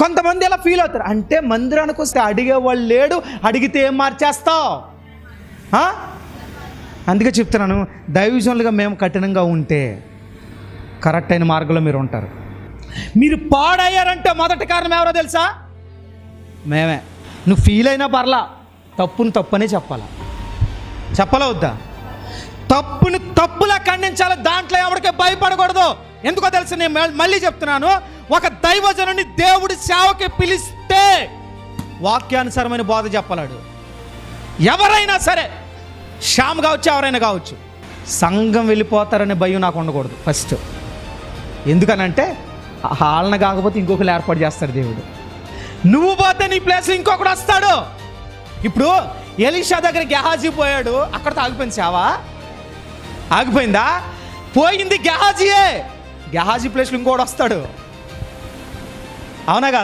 కొంతమంది ఎలా ఫీల్ అవుతారు? అంటే మందిరానికి వస్తే అడిగేవాళ్ళు లేడు అడిగితే ఏం మార్చేస్తావు? అందుకే చెప్తున్నాను దైవజనులుగా మేము కఠినంగా ఉంటే కరెక్ట్ అయిన మార్గంలో మీరు ఉంటారు. మీరు పాడయ్యారంటే మొదటి కారణం ఎవరో తెలుసా? మేమే. నువ్వు ఫీల్ అయినా పర్లా తప్పును తప్పనే చెప్పాలా? చెప్పాలా వద్దా? తప్పుని తప్పులా ఖండించాలి దాంట్లో ఎవరికి భయపడకూడదు. ఎందుకో తెలుసు నేను మళ్ళీ చెప్తున్నాను ఒక దైవజనుని దేవుడి సేవకి పిలిస్తే వాక్యానుసారమైన బోధ చెప్పలాడు. ఎవరైనా సరే శ్యామ్ కావచ్చు ఎవరైనా కావచ్చు సంఘం వెళ్ళిపోతారనే భయం నాకు ఉండకూడదు ఫస్ట్. ఎందుకనంటే హాలన కాకపోతే ఇంకొకరు ఏర్పాటు చేస్తాడు దేవుడు. నువ్వు పోతే నీ ప్లేస్ ఇంకొకడు వస్తాడు. ఇప్పుడు ఎలీషా దగ్గర గెహాజీ పోయాడు. అక్కడతో ఆగిపోయింది సేవా? ఆగిపోయిందా? పోయింది గెహాజీయే. గెహాజీ ప్లేస్లో ఇంకోటి వస్తాడు. 好那个